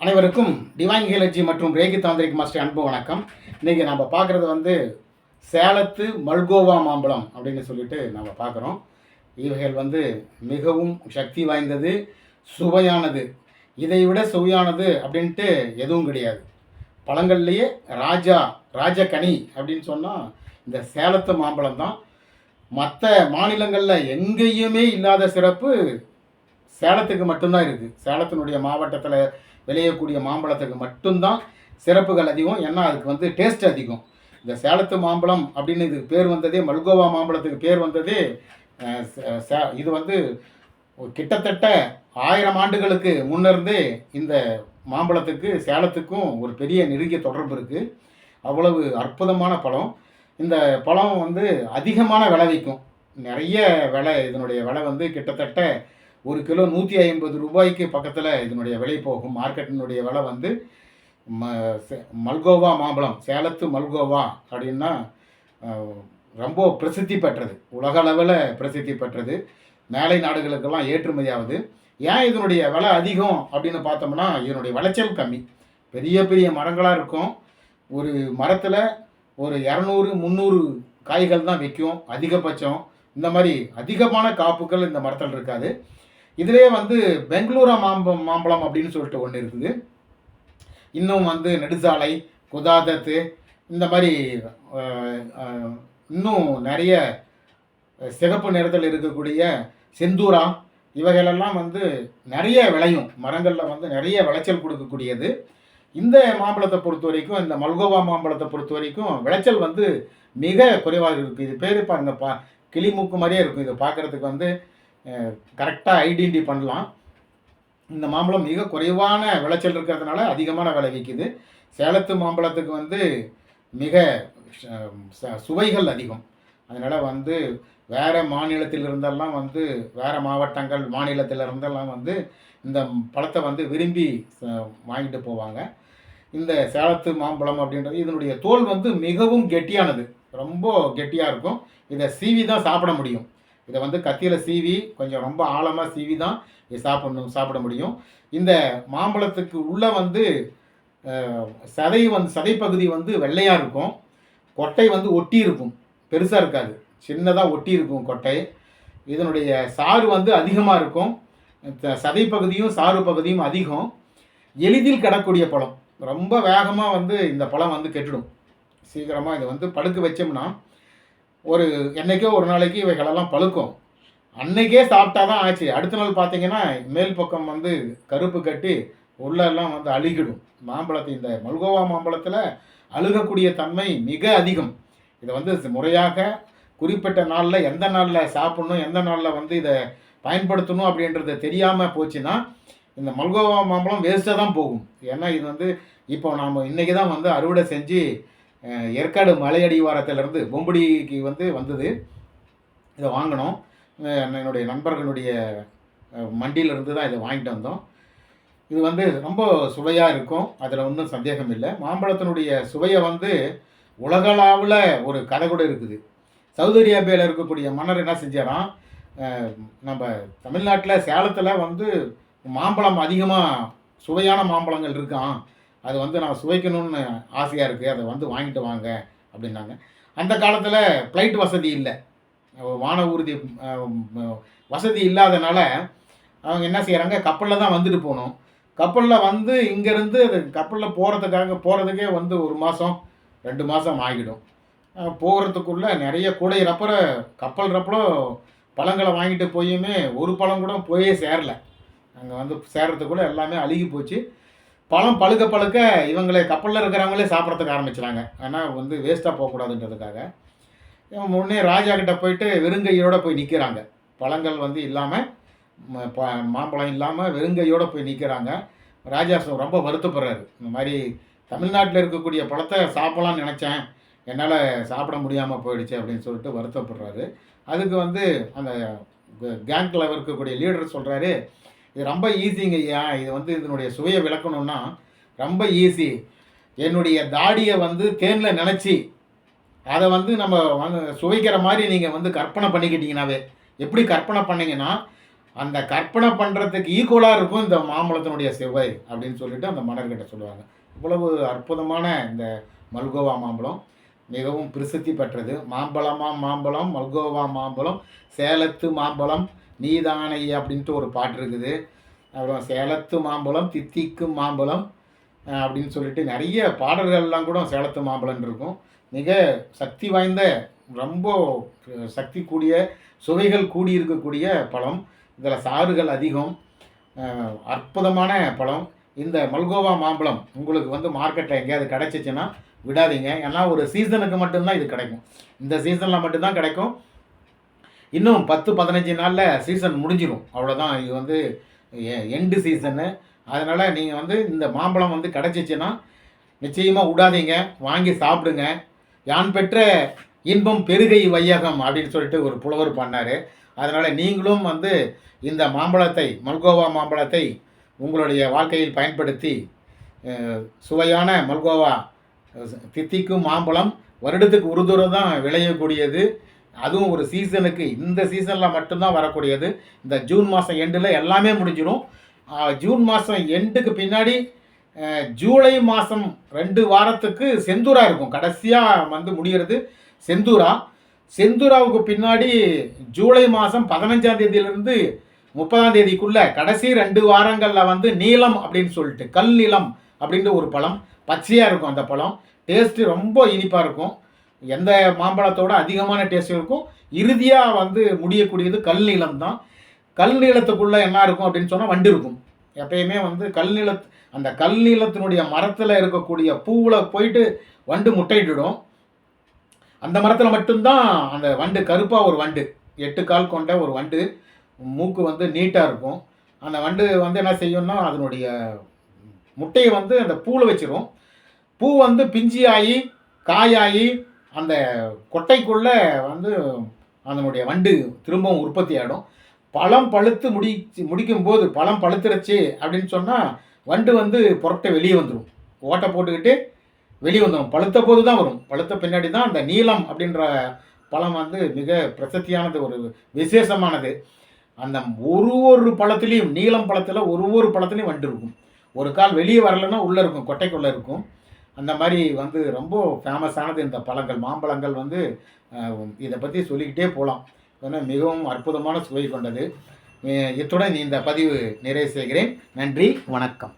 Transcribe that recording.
அனைவருக்கும் டிவைன் ஹியலஜி மற்றும் Reiki tantric master அன்பு வணக்கம். இன்றைக்கி நம்ம பார்க்குறது வந்து சேலத்து மல்கோவா மாம்பழம் அப்படின்னு சொல்லிட்டு நம்ம பார்க்குறோம். இவைகள் வந்து மிகவும் சக்தி வாய்ந்தது சுவையானது. இதை விட சுவையானது அப்படின்ட்டு எதுவும் கிடையாது. பழங்கள்லேயே ராஜா ராஜகனி அப்படின்னு சொன்னால் இந்த சேலத்து மாம்பழம் தான் மற்ற மாநிலங்களில் எங்கேயுமே இல்லாத சிறப்பு சேலத்துக்கு மட்டும்தான் இருக்குது சேலத்தினுடைய மாவட்டத்தில் விளையக்கூடிய மாம்பழத்துக்கு மட்டும்தான் சிறப்புகள் அதிகம். ஏன்னா அதுக்கு வந்து டேஸ்ட் அதிகம். இந்த சேலத்து மாம்பழம் அப்படின்னு இதுக்கு பேர் வந்ததே மல்கோவா மாம்பழத்துக்கு பேர் வந்ததே சே- இது வந்து கிட்டத்தட்ட ஆயிரம் ஆண்டுகளுக்கு முன்னிருந்தே இந்த மாம்பழத்துக்கு சேலத்துக்கும் ஒரு பெரிய நெருங்கிய தொடர்பு இருக்குது அவ்வளவு அற்புதமான பழம். இந்த பழம் வந்து அதிகமான விளைவிக்கும் நிறைய விலை இதனுடைய விலை வந்து கிட்டத்தட்ட ஒரு கிலோ நூற்றி ஐம்பது ரூபாய்க்கு பக்கத்தில் இதனுடைய விலை போகும். மார்க்கெட்டினுடைய விலை வந்து ம மல்கோவா மாம்பழம் சேலத்து மல்கோவா அப்படின்னா ரொம்ப பிரசித்தி பெற்றது. உலக அளவில் பிரசித்தி பெற்றது. மேலை நாடுகளுக்கெல்லாம் ஏற்றுமதி ஆகுது ஏன் இதனுடைய விலை அதிகம் அப்படின்னு பார்த்தோம்னா இதனுடைய விளைச்சல் கம்மி. பெரிய பெரிய மரங்களாக இருக்கும். ஒரு மரத்தில் ஒரு இரநூறு முந்நூறு காய்கள் தான் விற்கும். அதிகபட்சம். இந்த மாதிரி அதிகமான காப்புகள் இந்த மரத்தில் இருக்காது. இதிலே வந்து பெங்களூரா மாம்பம் மாம்பழம் அப்படின்னு சொல்லிட்டு ஒன்று இருக்குது. இன்னும் வந்து நெடுசாலை குதாதத்து இந்த மாதிரி இன்னும் நிறைய சிகப்பு நிறத்தில் இருக்கக்கூடிய செந்தூரா இவைகளெல்லாம் வந்து நிறைய விளையும். மரங்களில் வந்து நிறைய விளைச்சல் கொடுக்கக்கூடியது. இந்த மாம்பழத்தை பொறுத்த வரைக்கும் இந்த மல்கோவா மாம்பழத்தை பொறுத்த வரைக்கும் விளைச்சல் வந்து மிக குறைவாக இருக்குது இது பேர் பாருங்க பா கிளிமூக்கு மாதிரியே இருக்கும். இது பார்க்குறதுக்கு வந்து கரெக்டாக ஐடென்டி பண்ணலாம். இந்த மாம்பழம் மிக குறைவான விளைச்சல் இருக்கிறதுனால அதிகமான விலை விற்கிது சேலத்து மாம்பழத்துக்கு வந்து மிக ச- ச- சுவைகள் அதிகம். அதனால் வந்து வேறு மாநிலத்தில் இருந்தெல்லாம் வந்து வேறு மாவட்டங்கள் மாநிலத்தில் இருந்தெல்லாம் வந்து இந்த பழத்தை வந்து விரும்பி ச- வாங்கிட்டு போவாங்க. இந்த சேலத்து மாம்பழம் அப்படின்றது இதனுடைய தோல் வந்து மிகவும் கெட்டியானது. ரொம்ப கெட்டியாக இருக்கும். இதை சீவி தான் சாப்பிட முடியும். இதை வந்து கத்தியில் சீவி கொஞ்சம் ரொம்ப ஆழமாக சீவி தான் இதை சாப்பிடணும் சாப்பிட முடியும். இந்த மாம்பழத்துக்கு உள்ளே வந்து சதை வந்து சதைப்பகுதி வந்து வெள்ளையாக இருக்கும். கொட்டை வந்து ஒட்டி இருக்கும். பெருசாக இருக்காது. சின்னதாக ஒட்டி இருக்கும் கொட்டை. இதனுடைய சாறு வந்து அதிகமாக இருக்கும். சதை சதைப்பகுதியும் சாறு பகுதியும் அதிகம். எளிதில் கிடக்கூடிய பழம். ரொம்ப வேகமாக வந்து இந்த பழம் வந்து கெட்டுடும். சீக்கிரமாக இதை வந்து படுக்க வச்சோம்னா ஒரு என்றைக்கோ ஒரு நாளைக்கு இவைகளெல்லாம் பழுக்கும். அன்னைக்கே சாப்பிட்டா தான் ஆச்சு. அடுத்த நாள் பார்த்தீங்கன்னா மேல் பக்கம் வந்து கருப்பு கட்டி உள்ளெல்லாம் வந்து அழுகிடும். மாம்பழத்தை இந்த மல்கோவா மாம்பழத்தில் அழுகக்கூடிய தன்மை மிக அதிகம். இதை வந்து முறையாக குறிப்பிட்ட நாளில் எந்த நாளில் சாப்பிடணும் எந்த நாளில் வந்து இதை பயன்படுத்தணும் அப்படின்றது தெரியாமல் போச்சுன்னா இந்த மல்கோவா மாம்பழம் வேஸ்ட்டாக தான் போகும். ஏன்னா இது வந்து இப்போ நாம் இன்றைக்கி தான் வந்து அறுவடை செஞ்சு ஏற்காடு மலையடிவாரத்திலேருந்து பொம்படிக்கு வந்து வந்தது. இதை வாங்கினோம். என்னுடைய நண்பர்களுடைய மண்டியிலிருந்து தான் இதை வாங்கிட்டு வந்தோம். இது வந்து ரொம்ப சுவையாக இருக்கும். அதில் ஒன்றும் சந்தேகம் இல்லை. மாம்பழத்தினுடைய சுவையை வந்து உலகளாவில் ஒரு கதை கூட இருக்குது. சவுதி அரேபியாவில் இருக்கக்கூடிய மன்னர் என்ன செஞ்சாராம்? நம்ம தமிழ்நாட்டில் சேலத்தில் வந்து மாம்பழம் அதிகமாக சுவையான மாம்பழங்கள் இருக்கான் அது வந்து நான் சுவைக்கணும்னு ஆசையாக இருக்குது அதை வந்து வாங்கிட்டு வாங்க அப்படின்னாங்க. அந்த காலத்தில் ஃப்ளைட் வசதி இல்லை. வான ஊர்தி வசதி இல்லாதனால அவங்க என்ன செய்கிறாங்க கப்பலில் தான் வந்துட்டு போகணும். கப்பலில் வந்து இங்கேருந்து அது கப்பலில் போகிறதுக்காக போகிறதுக்கே வந்து ஒரு மாதம் ரெண்டு மாதம் ஆகிடும். போகிறதுக்குள்ளே நிறைய கூடை ரப்பர கப்பல் ரப்பரோ பழங்களை வாங்கிட்டு போயுமே ஒரு பழம் கூட போயே சேரல. அங்கே வந்து சேர்றதுக்குள்ளே எல்லாமே அழுகி போச்சு. பழம் பழுக்க பழுக்க இவங்களே கப்பலில் இருக்கிறவங்களே சாப்பிட்றதுக்கு ஆரம்பிச்சிட்டாங்க ஆனால் வந்து வேஸ்ட்டாக போகக்கூடாதுன்றதுக்காக இவன் முன்னே ராஜா கிட்ட போயிட்டு வெறுங்கையோடு போய் நிற்கிறாங்க பழங்கள் வந்து இல்லாமல் மாம்பழம் இல்லாமல் வெறுங்கையோடு போய் நிற்கிறாங்க ராஜா ரொம்ப வருத்தப்படுறாரு. இந்த மாதிரி தமிழ்நாட்டில் இருக்கக்கூடிய பழத்தை சாப்பிடலாம்னு நினச்சேன். என்னால் சாப்பிட முடியாமல் போயிடுச்சு அப்படின்னு சொல்லிட்டு வருத்தப்படுறாரு. அதுக்கு வந்து அந்த கேங்கில் இருக்கக்கூடிய லீடர் சொல்கிறாரு இது ரொம்ப ஈஸிங்க ஐயா. இது வந்து இதனுடைய சுவையை விளக்கணும்னா ரொம்ப ஈஸி என்னுடைய தாடியை வந்து தேனில் நினச்சி அதை வந்து நம்ம வந்து சுவைக்கிற மாதிரி நீங்கள் வந்து கற்பனை பண்ணிக்கிட்டீங்கன்னாவே. எப்படி கற்பனை பண்ணீங்கன்னா அந்த கற்பனை பண்ணுறதுக்கு ஈக்குவலாக இருக்கும் இந்த மாம்பழத்தினுடைய சுவை அப்படின்னு சொல்லிட்டு அந்த மன்னர்கிட்ட சொல்லுவாங்க. இவ்வளவு அற்புதமான இந்த மல்கோவா மாம்பழம். மிகவும் பிரசித்தி பெற்றது. மாம்பழமா மாம்பழம் மல்கோவா மாம்பழம் சேலத்து மாம்பழம் நீதானை அப்படின்ட்டு ஒரு பாட்டு இருக்குது. அப்புறம் சேலத்து மாம்பழம் தித்திக்கும் மாம்பழம் அப்படின்னு சொல்லிட்டு நிறைய பாடல்கள்லாம் கூட சேலத்து மாம்பழம் இருக்கும். மிக சக்தி வாய்ந்த ரொம்ப சக்தி கூடிய சுவைகள் கூடியிருக்கக்கூடிய பழம். இதில் சாறுகள் அதிகம். அற்புதமான பழம். இந்த மல்கோவா மாம்பழம் உங்களுக்கு வந்து மார்க்கெட்டில் எங்கேயாவது கிடச்சிச்சின்னா விடாதீங்க. ஏன்னா ஒரு சீசனுக்கு மட்டும்தான் இது கிடைக்கும். இந்த சீசனில் மட்டும்தான் கிடைக்கும். இன்னும் பத்து பதினஞ்சு நாளில் சீசன் முடிஞ்சிடும் அவ்வளோதான் இது வந்து எண்டு சீசனு அதனால் நீங்கள் வந்து இந்த மாம்பழம் வந்து கிடச்சிச்சின்னா நிச்சயமாக விடாதீங்க. வாங்கி சாப்பிடுங்க. யான் பெற்ற இன்பம் பெருகை வையகம் அப்படின்னு சொல்லிட்டு ஒரு புலவர் பண்ணார். அதனால் நீங்களும் வந்து இந்த மாம்பழத்தை மல்கோவா மாம்பழத்தை உங்களுடைய வாழ்க்கையில் பயன்படுத்தி சுவையான மல்கோவா தித்திக்கும் மாம்பழம் வருடத்துக்கு ஒரு தூரம் தான் விளையக்கூடியது. அதுவும் ஒரு சீசனுக்கு. இந்த சீசனில் மட்டும்தான் வரக்கூடியது. இந்த ஜூன் மாதம் எண்டில் எல்லாமே முடிஞ்சிடும் ஜூன் மாதம் எண்டுக்கு பின்னாடி ஜூலை மாதம் ரெண்டு வாரத்துக்கு செந்தூரா இருக்கும். கடைசியாக வந்து முடிகிறது செந்தூரா. செந்தூராவுக்கு பின்னாடி ஜூலை மாதம் பதினஞ்சாம் தேதியிலிருந்து முப்பதாம் தேதிக்குள்ளே கடைசி ரெண்டு வாரங்களில் வந்து நீளம் அப்படின்னு சொல்லிட்டு கல் நீளம் அப்படின்ற ஒரு பழம் பச்சையாக இருக்கும் அந்த பழம். டேஸ்ட்டு ரொம்ப இனிப்பாக இருக்கும். எந்த மாம்பழத்தோட அதிகமான டேஸ்ட் இருக்கும்? இறுதியாக வந்து முடியக்கூடியது கல் நீளம் தான். கல் நீளத்துக்குள்ளே என்ன இருக்கும் அப்படின்னு சொன்னால் வண்டு இருக்கும். எப்பயுமே வந்து கல் நீள அந்த கல் நீளத்தினுடைய மரத்தில் இருக்கக்கூடிய பூவில் போயிட்டு வண்டு முட்டையிட்டுடும். அந்த மரத்தில் மட்டும்தான் அந்த வண்டு கருப்பாக ஒரு வண்டு எட்டு கால் கொண்ட ஒரு வண்டு மூக்கு வந்து நீட்டாக இருக்கும். அந்த வண்டு வந்து என்ன செய்யும்னா அதனுடைய முட்டையை வந்து அந்த பூவில் வச்சிரும். பூ வந்து பிஞ்சி ஆகி காயாகி அந்த கொட்டைக்குள்ளே வந்து அதனுடைய வண்டு திரும்பவும் உற்பத்தி ஆகிடும் பழம் பழுத்து முடிச்சு முடிக்கும் போது பழம் பழுத்துருச்சு அப்படின்னு சொன்னால் வண்டு வந்து புறப்பட்டு வெளியே வந்துடும் ஓட்டை போட்டுக்கிட்டு வெளியே வந்துடும் பழுத்த போது தான் வரும். பழுத்த பின்னாடி தான் அந்த நீளம் அப்படின்ற பழம் வந்து மிக பிரசித்தியானது ஒரு விசேஷமானது. அந்த ஒரு ஒரு பழத்துலேயும் நீலம் பழத்தில் ஒரு ஒரு பழத்துலேயும் வண்டு இருக்கும். ஒரு கால் வெளியே வரலைன்னா உள்ளே இருக்கும் கொட்டைக்குள்ளே இருக்கும். அந்த மாதிரி வந்து ரொம்ப ஃபேமஸானது இந்த பழங்கள். மாம்பழங்கள் வந்து இதை பற்றி சொல்லிக்கிட்டே போகலாம் ஏன்னா மிகவும் அற்புதமான சுவை கொண்டது. இத்துடன் இந்த பதிவு நிறைவு செய்கிறேன். நன்றி வணக்கம்.